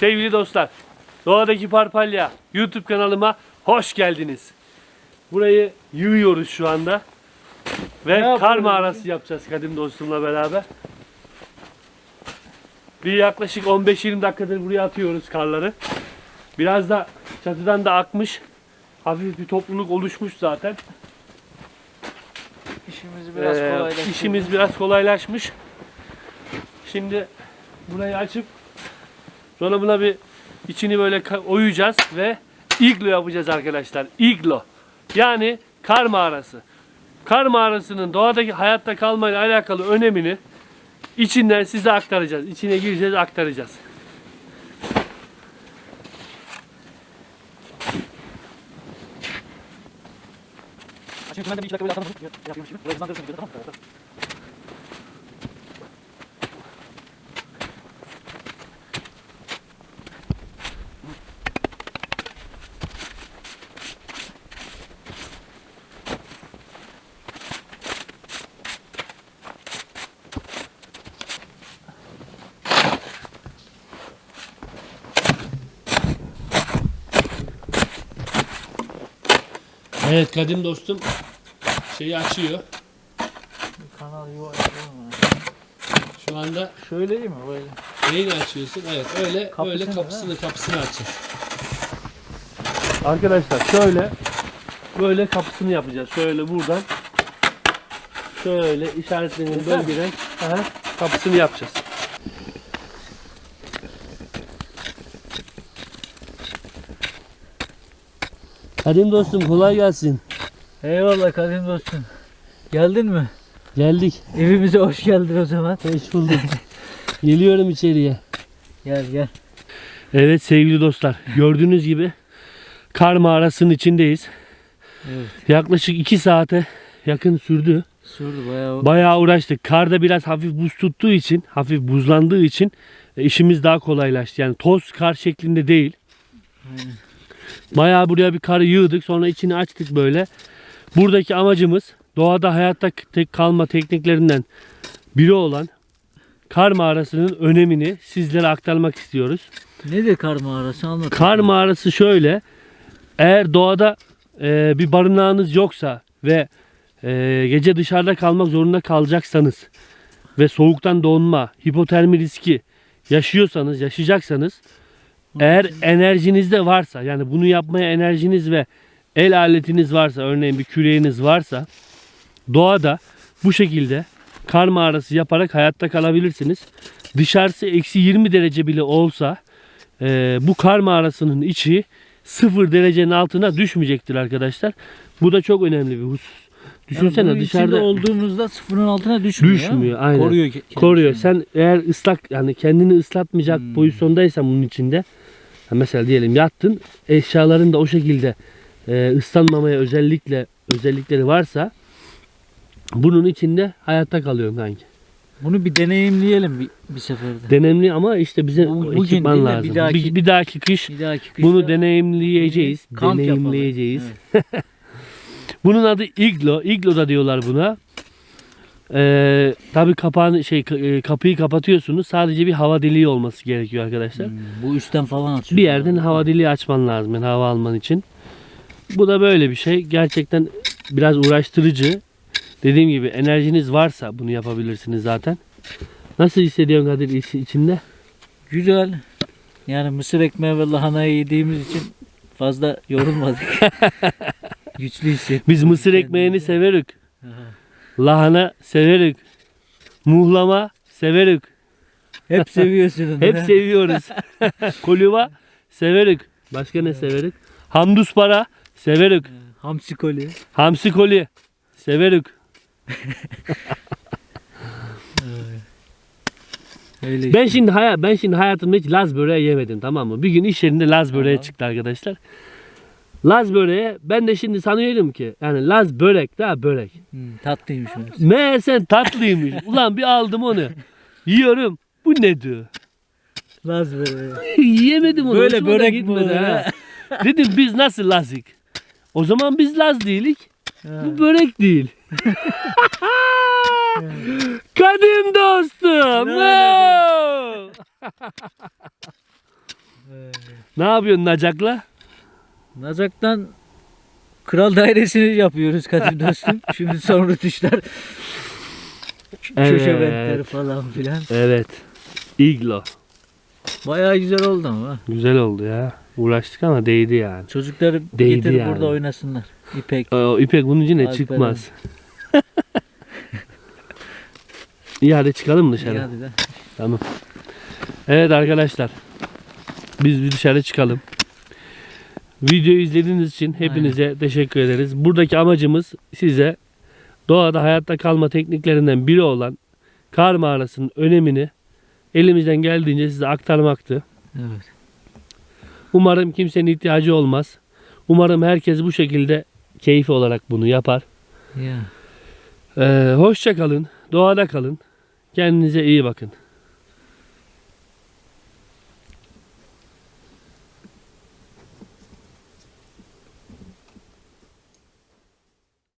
Sevgili dostlar, Doğadaki Parpalya YouTube kanalıma hoş geldiniz. Burayı yığıyoruz şu anda. Ve kar mağarası yapacağız kadim dostumla beraber. Bir yaklaşık 15-20 dakikadır buraya atıyoruz karları. Biraz da çatıdan da akmış. Hafif bir topluluk oluşmuş zaten. İşimizi biraz Ee, kolaylaştırdı. işimiz biraz kolaylaşmış. Şimdi burayı açıp sonra buna bir içini böyle oyacağız ve iglo yapacağız arkadaşlar. Iglo. Yani kar mağarası. Kar mağarasının doğadaki hayatta kalmayla alakalı önemini içinden size aktaracağız. İçine gireceğiz, aktaracağız. Şimdi ben de bir iki dakika böyle atalım. Yapıyormuş gibi. Böyle hızlandırırsın tamam mı? Evet kadim dostum şeyi açıyor. Kanal yuva. Şu anda Şöyle iyi mi böyle? Neyi açıyorsun? Evet öyle Kapısını öyle kapısını kapısını açacağız. Arkadaşlar şöyle böyle kapısını yapacağız. Şöyle buradan şöyle işaretlenen bölgeden aha, kapısını yapacağız. Kadim dostum kolay gelsin. Eyvallah kadim dostum. Geldin mi? Geldik. Evimize hoş geldin o zaman. Hoş bulduk. Geliyorum içeriye. Gel gel. Evet sevgili dostlar gördüğünüz gibi kar mağarasının içindeyiz. Evet. Yaklaşık 2 saate yakın sürdü. Sürdü bayağı. Bayağı uğraştık. Karda biraz hafif buz tuttuğu için, hafif buzlandığı için e, işimiz daha kolaylaştı. Yani toz kar şeklinde değil. Aynen. Bayağı buraya bir karı yığdık. Sonra içini açtık böyle. Buradaki amacımız doğada hayatta tek kalma tekniklerinden biri olan kar mağarasının önemini sizlere aktarmak istiyoruz. Nedir kar mağarası anlat. Kar mağarası şöyle. Eğer doğada e, bir barınağınız yoksa ve e, gece dışarıda kalmak zorunda kalacaksanız ve soğuktan donma, hipotermi riski yaşıyorsanız, yaşayacaksanız eğer enerjiniz de varsa yani bunu yapmaya enerjiniz ve el aletiniz varsa örneğin bir küreğiniz varsa doğada bu şekilde kar mağarası yaparak hayatta kalabilirsiniz. Dışarısı eksi 20 derece bile olsa e, bu kar mağarasının içi sıfır derecenin altına düşmeyecektir arkadaşlar. Bu da çok önemli bir husus. Düşünsene içinde dışarıda olduğumuzda sıfırın altına düşmüyor. Düşmüyor, aynen. Koruyor. ke- kendisini. koruyor. Sen eğer ıslak yani kendini ıslatmayacak Hmm. pozisyondaysan bunun içinde mesela diyelim yattın eşyaların da o şekilde e, ıslanmamaya özellikle özellikleri varsa bunun içinde hayatta kalıyorsun kanki. Bunu bir deneyimleyelim bir, bir seferde. Denemli ama işte bize Bu- ekipman lazım. bir dahaki- bir, bir dahaki kış bir dahaki kışta bunu deneyimleyeceğiz. deneyimleyeceğiz. Evet. Bunun adı iglo. Iglo da diyorlar buna. Ee, tabii kapağını şey e, kapıyı kapatıyorsunuz. Sadece bir hava deliği olması gerekiyor arkadaşlar. Hmm, bu üstten falan atıyor. Bir yerden hava deliği açman lazım yani hava alman için. Bu da böyle bir şey. Gerçekten biraz uğraştırıcı. Dediğim gibi enerjiniz varsa bunu yapabilirsiniz zaten. Nasıl hissediyorsun Kadir iç- içinde? Güzel. Yani mısır ekmeği ve lahanayı yediğimiz için fazla yorulmadık. Güçlü hissettim. Biz mısır ekmeğini severik. Lahana severik. Muhlama severik. Hep seviyorsun onu. Hep seviyoruz. Koliva severik. Başka ne severik? Hamdus para severik. Hamsi koli. Hamsi koli severik. Öyle Ben şimdi hayat ben şimdi hayatımda hiç Laz böreği yemedim tamam mı? Bir gün iş yerinde Laz böreği çıktı arkadaşlar. Laz böreği ben de şimdi sanıyorum ki yani Laz börek daha börek. Hmm, tatlıymış meğerse. Meğerse tatlıymış. Ulan bir aldım onu. Yiyorum. Bu ne diyor? Laz böyle. Yiyemedim onu. Böyle hoşuma börek mi olur ha. Dedim biz nasıl Lazık? O zaman biz Laz değilik. Ha. Bu börek değil. Kadim dostum. Ne yapıyorsun Nacak'la? Nazak'tan Kral Dairesi'ni yapıyoruz Kadir dostum. Şimdi son rütuşlar. Evet. Köşe bentleri falan filan. Evet. Iglo. Bayağı güzel oldu ama. Güzel oldu ya. Uğraştık ama değdi yani. Çocukları Değdi getir yani. burada oynasınlar. İpek. O İpek bunun içine Alperen. çıkmaz. İyi hadi çıkalım dışarı. İyi hadi de. Tamam. Evet arkadaşlar. Biz bir dışarı çıkalım. Videoyu izlediğiniz için hepinize teşekkür ederiz. Buradaki amacımız size doğada hayatta kalma tekniklerinden biri olan kar mağarasının önemini elimizden geldiğince size aktarmaktı. Evet. Umarım kimsenin ihtiyacı olmaz. Umarım herkes bu şekilde keyfi olarak bunu yapar. Ya. Ee, hoşça kalın. Doğada kalın. Kendinize iyi bakın.